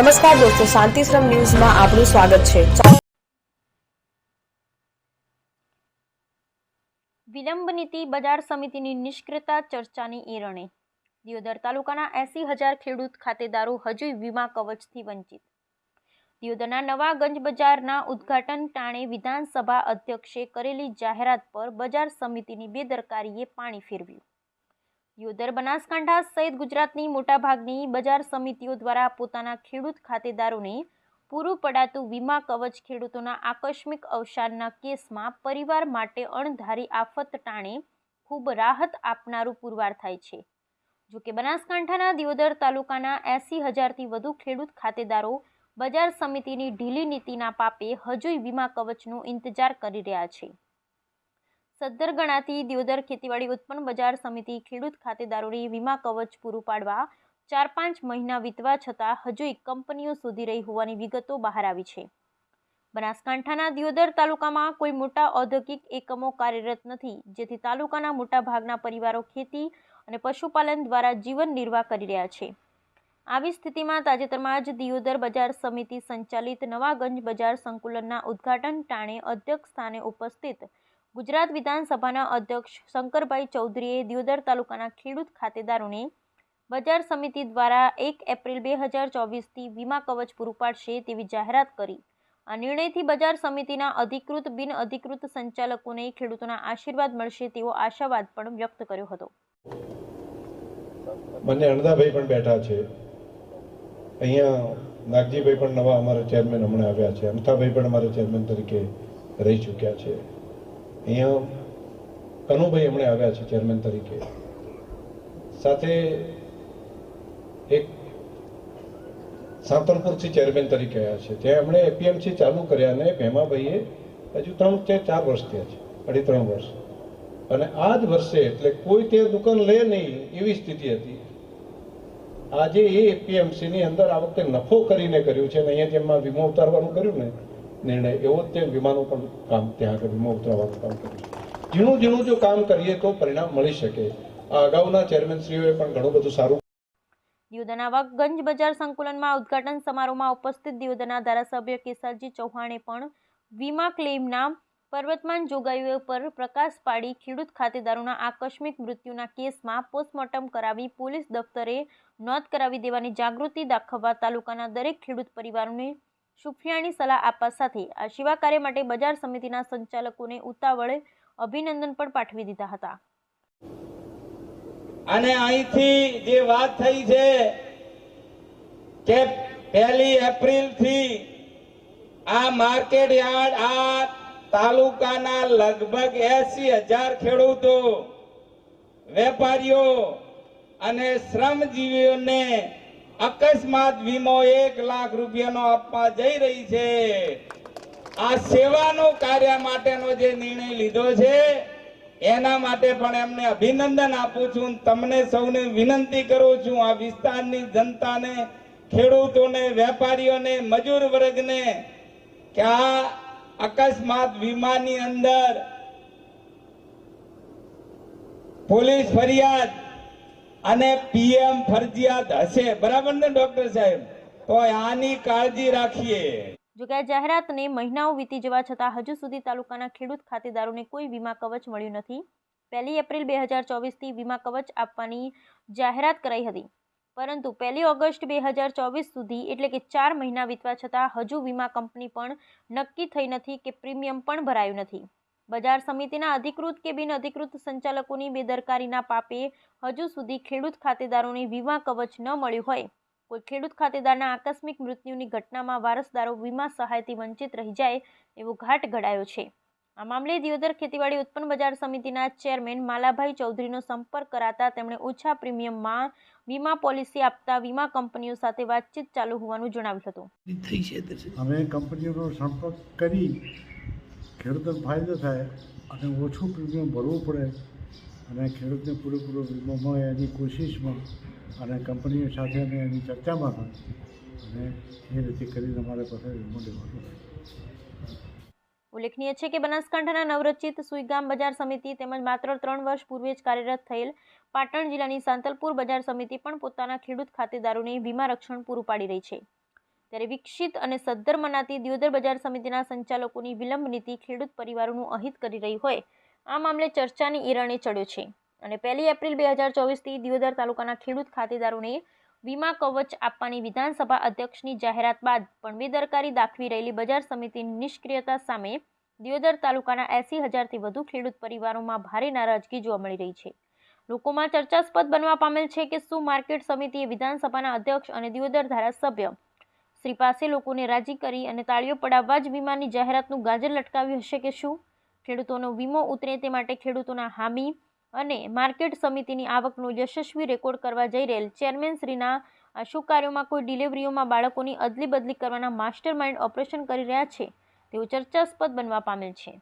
નમસ્કાર દોસ્તો શાંતિશ્રમ ન્યૂઝમાં આપનું સ્વાગત છે. વિલંબ નીતિ બજાર સમિતિની નિષ્ક્રિયતા ચર્ચાની એરણે. દિયોદર તાલુકાના એસી હજાર ખેડૂત ખાતેદારો હજુ વીમા કવચથી વંચિત. દિયોદરના નવા ગંજ બજારના ઉદ્ઘાટન ટાણે વિધાનસભા અધ્યક્ષે કરેલી જાહેરાત પર બજાર સમિતિની બેદરકારીએ પાણી ફેરવ્યું. દિયોદર બનાસકાંઠા સહિત ગુજરાતની મોટાભાગની બજાર સમિતિઓ દ્વારા પોતાના ખેડૂત ખાતેદારોને પૂરું પડાતું વીમા કવચ ખેડૂતોના આકસ્મિક અવસાનના કેસમાં પરિવાર માટે અણધારી આફત ટાણે ખૂબ રાહત આપનારું પુરવાર થાય છે. જોકે બનાસકાંઠાના દિયોદર તાલુકાના એસી હજારથી વધુ ખેડૂત ખાતેદારો બજાર સમિતિની ઢીલી નીતિના પાપે હજુય વીમા કવચનો ઇંતજાર કરી રહ્યા છે. સદ્ધર ગણાતી દિયોદર ખેતીવાડી ઉત્પન્ન બજાર સમિતિ ખેડૂત ખાતેદારોને વીમા કવચ પૂરું પાડવા ચાર પાંચ મહિના વીતવા છતાં હજુય કંપનીઓ શોધી રહી હોવાની વિગતો બહાર આવી છે. બનાસકાંઠાના દિયોદર તાલુકામાં કોઈ મોટા ઔદ્યોગિક એકમો કાર્યરત નથી, જેથી તાલુકાના મોટા ભાગના પરિવારો ખેતી અને પશુપાલન દ્વારા જીવન નિર્વાહ કરી રહ્યા છે. આવી સ્થિતિમાં તાજેતરમાં જ દિયોદર બજાર સમિતિ સંચાલિત નવાગંજ બજાર સંકુલનના ઉદ્ઘાટન ટાણે અધ્યક્ષ સ્થાને ઉપસ્થિત ગુજરાત વિધાનસભાના અધ્યક્ષ શંકરભાઈ ચૌધરીએ દિયોદર તાલુકાના ખેડૂત ખાતેદારોને બજાર સમિતિ દ્વારા એક એપ્રિલ બે હજાર ચોવીસથી વીમા કવચ પૂરું પાડશે તેવી જાહેરાત કરી. આ નિર્ણયથી બજાર સમિતિના અધિકૃત, બિન અધિકૃત સંચાલકોને ખેડૂતોના આશીર્વાદ મળશે તેવો આશાવાદ પણ વ્યક્ત કર્યો હતો. બંને અણદાભાઈ પણ બેઠા છે. અહીંયા નાગજીભાઈ પણ નવા અમારા ચેરમેન હમણાં આવ્યા છે. અમથાભાઈ પણ અમારા ચેરમેન તરીકે રહી ચૂક્યા છે. અહીંયા કનુભાઈ એમણે આવ્યા છે ચેરમેન તરીકે. સાથે એક સાંતલપુરથી ચેરમેન તરીકે આવ્યા છે. ત્યાં એમણે એપીએમસી ચાલુ કર્યા અને ભેમાભાઈએ હજુ ત્રણ કે ચાર વર્ષ થયા છે, અઢી, ત્રણ વર્ષ. અને આ જ વર્ષે એટલે કોઈ તે દુકાન લે નહીં એવી સ્થિતિ હતી. આજે એ એપીએમસી ની અંદર આ વખતે નફો કરીને કર્યું છે અને અહીંયા જેમાં વીમો ઉતારવાનું કર્યું ને નિર્ણય. એવો તે વિમાનો પણ કામ ત્યાં આગળ વીમો ઉતરાવવાનું કામ કર્યું ઝીણું ઝીણું જો કામ કરીએ તો પરિણામ મળી શકે. આ અગાઉના ચેરમેનશ્રીઓએ પણ ઘણું બધું સારું દિયોદરના વાઘગંજ બજાર સંકુલનમાં ઉદ્ઘાટન સમારોહમાં ઉપસ્થિત દિયોદરના ધારાસભ્ય કેસરજી ચૌહાણે પણ વીમા ક્લેમના પર્વતમાન જોગાઈઓ પર પ્રકાશ પાડી ખેડૂત ખાતેદારોના આકસ્મિક મૃત્યુના કેસમાં પોસ્ટમોર્ટમ કરાવી પોલીસ દફતરે નોંધ કરાવી દેવાની જાગૃતિ દાખવવા તાલુકાના દરેક ખેડૂત પરિવારોને સુફિયાણી સલાહ આપવા સાથે આ સેવા કાર્ય માટે બજાર સમિતિના સંચાલકોને ઉતાવળે અભિનંદન પણ પાઠવી દીધા હતા. અને અહીંથી જે વાત થઈ છે કે પહેલી એપ્રિલથી આ માર્કેટ યાર્ડ આ તાલુકાના લગભગ એસી હજાર ખેડૂતો, વેપારીઓ અને શ્રમજીવીઓને અકસ્માત વીમો એક લાખ રૂપિયાનો આપવા જઈ રહી છે. આ સેવાનું કાર્ય માટેનો જે નિર્ણય લીધો છે, એના માટે પણ એમને અભિનંદન આપું છું. તમને સૌને વિનંતી કરું છું આ વિસ્તારની જનતાને, ખેડૂતોને, વેપારીઓને, મજૂર વર્ગને કે આ અકસ્માત વીમાની અંદર પોલીસ ફરિયાદ અને પીએમ ફરજિયાત હશે. બરાબર ને, ડોક્ટર સાહેબ? તો આની કાળજી રાખીએ. જોકે આ જાહેરાતને મહિનાઓ વીતી જવા છતાં હજુ સુધી તાલુકાના ખેડૂત ખાતેદારોને કોઈ વીમા કવચ મળ્યું નથી. પહેલી એપ્રિલ બે હજાર ચોવીસથી વીમા કવચ આપવાની જાહેરાત કરાઈ હતી. પરંતુ પહેલી ઓગસ્ટ બે હજાર ચોવીસ સુધી, એટલે કે ચાર મહિના વીતવા છતાં હજુ વીમા કંપની પણ નક્કી થઈ નથી કે પ્રીમિયમ પણ ભરાયું નથી. બજાર સમિતિના અધિકૃત કે બિન અધિકૃત સંચાલકોની બેદરકારીના પાપે હજુ સુધી ખેડૂત ખાતેદારોને વીમા કવચ ન મળ્યું હોય. કોઈ ખેડૂત ખાતેદારના આકસ્મિક મૃત્યુની ઘટનામાં વારસદારો વીમા સહાયથી વંચિત રહી જાય એવો ઘાટ ઘડાયો છે. આ મામલે દિયોદર ખેતીવાડી ઉત્પન્ન બજાર સમિતિના ચેરમેન માલાભાઈ ચૌધરીનો સંપર્ક કરાતા તેમણે ઓછા પ્રીમિયમમાં વીમા પોલિસી આપતા વીમા કંપનીઓ સાથે વાતચીત ચાલુ હોવાનું જણાવ્યું હતું. અમે કંપનીઓનો સંપર્ક કરી ખેડૂતોને ફાયદો થાય અને ઓછું પ્રીમિયમ ભરવું પડે અને ખેડૂતને પૂરેપૂરો વીમો મળે એની કોશિશમાં અને કંપનીઓ સાથે અને એની ચર્ચામાં પણ. અને એ રીતે કરીને અમારે પાસે વીમો લેવાનો ઉલ્લેખનીય છે કે બનાસકાંઠાના નવરચિત સુઈગામ બજાર સમિતિ તેમજ માત્ર ત્રણ વર્ષ પૂર્વે જ કાર્યરત થયેલ પાટણ જિલ્લાની સાંતલપુર બજાર સમિતિ પણ પોતાના ખેડૂત ખાતેદારોને વીમા રક્ષણ પૂરું પાડી રહી છે. ત્યારે વિકસિત અને સદ્ધર મનાતી દિયોદર બજાર સમિતિના સંચાલકોની વિલંબ નીતિ ખેડૂત પરિવારોનું અહિત કરી રહી હોય. આ મામલે ચર્ચાની ઈરણે ચડ્યો છે. અને પહેલી એપ્રિલ બે હજાર ચોવીસથી દિયોદર તાલુકાના ખેડૂત ખાતેદારોને વીમા કવચ આપવાની વિધાનસભા અધ્યક્ષની જાહેરાત બાદ પણ બેદરકારી દાખવી રહેલી બજાર સમિતિની નિષ્ક્રિયતા સામે દિયોદર તાલુકાના એસી હજારથી વધુ ખેડૂત પરિવારોમાં ભારે નારાજગી જોવા મળી રહી છે. લોકોમાં ચર્ચાસ્પદ બનવા પામેલ છે કે શું માર્કેટ સમિતિએ વિધાનસભાના અધ્યક્ષ અને દિયોદર ધારાસભ્ય શ્રી પાસે લોકોને રાજી કરી અને તાળીઓ પડાવવા જ વીમાની જાહેરાતનું ગાજર લટકાવ્યું હશે કે શું? ખેડૂતોનો વીમો ઉતરે તે માટે ખેડૂતોના હામી અને માર્કેટ સમિતિની આવકનો યશસ્વી રેકોર્ડ કરવા જઈ રહેલ ચેરમેન શ્રીના આ શુભ કાર્યોમાં કોઈ ડિલિવરીઓમાં બાળકોની અદલી બદલી કરવાના માસ્ટર માઇન્ડ ઓપરેશન કરી રહ્યા છે તેવું ચર્ચાસ્પદ બનવા પામેલ છે.